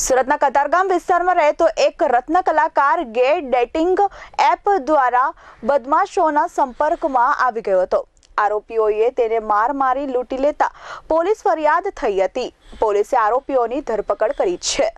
સુરતના કતારગામ વિસ્તારમાં રહેતો એક રત્ન કલાકાર ગે ડેટિંગ એપ દ્વારા બદમાશોના સંપર્કમાં આવી ગયો હતો. આરોપીઓએ તેને માર મારી લૂંટી લેતા પોલીસ ફરિયાદ થઈ હતી. પોલીસે આરોપીઓની ધરપકડ કરી છે.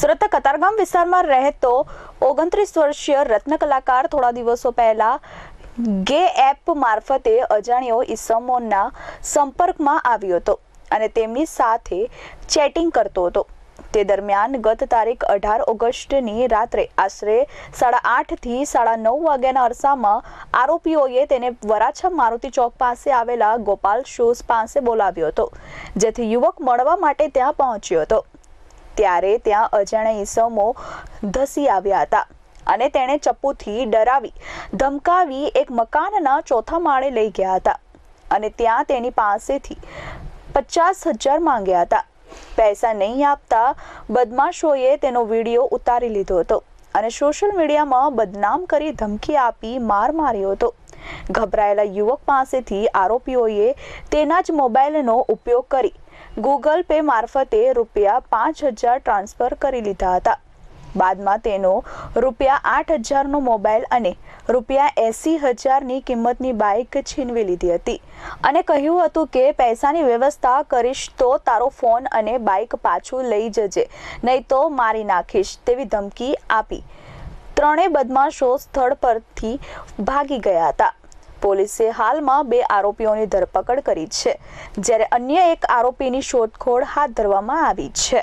સુરતના કતારગામ વિસ્તારમાં રહેતો ઓગણત્રીસ વર્ષીય રત્ન કલાકાર થોડા દિવસો પહેલા ગે એપ મારફતે અજાણ્યો ઈસમોના સંપર્કમાં આવ્યો હતો અને તેમની સાથે ચેટિંગ કરતો હતો. તે દરમિયાન ગત તારીખ અઢાર ઓગસ્ટની રાત્રે આશરે સાડા આઠથી સાડા નવ વાગ્યાના અરસામાં આરોપીઓએ તેને વરાછા મારુતિ ચોક પાસે આવેલા ગોપાલ શૂઝ પાસે બોલાવ્યો હતો, જેથી યુવક મળવા માટે ત્યાં પહોંચ્યો હતો. ત્યારે ત્યાં અજાણ્યા ઈસમો ધસી આવ્યા હતા અને તેણે ચપ્પુથી ડરાવી, ધમકાવી એક મકાનના ચોથા માળે લઈ ગયા હતા અને ત્યાં તેની પાસેથી પચાસ હજાર માંગ્યા હતા. પૈસા નહીં આપતા બદમાશોએ તેનો વીડિયો ઉતારી લીધો હતો અને સોશિયલ મીડિયામાં બદનામ કરી ધમકી આપી માર માર્યો હતો. ગભરાયેલા યુવક પાસેથી આરોપીઓએ તેના જ મોબાઈલનો ઉપયોગ કરી ગૂગલ પે મારફતે રૂપિયા પાંચ હજાર ટ્રાન્સફર કરી લીધા હતા. બાદમાં તેનો રૂપિયા આઠ હજારનો મોબાઈલ અને રૂપિયા એંસી હજારની કિંમતની બાઇક છીનવી લીધી હતી. અને કહ્યું હતું કે, પૈસાની વ્યવસ્થા કરીશ તો તારો ફોન અને બાઇક પાછું લઈ જજે, નહીં તો મારી નાખીશ, તેવી ધમકી આપી. ત્રણેય બદમાશો સ્થળ પરથી ભાગી ગયા હતા. પોલીસે હાલમાં બે આરોપીઓની ધરપકડ કરી છે, જ્યારે અન્ય એક આરોપીની શોધખોળ હાથ ધરવામાં આવી છે.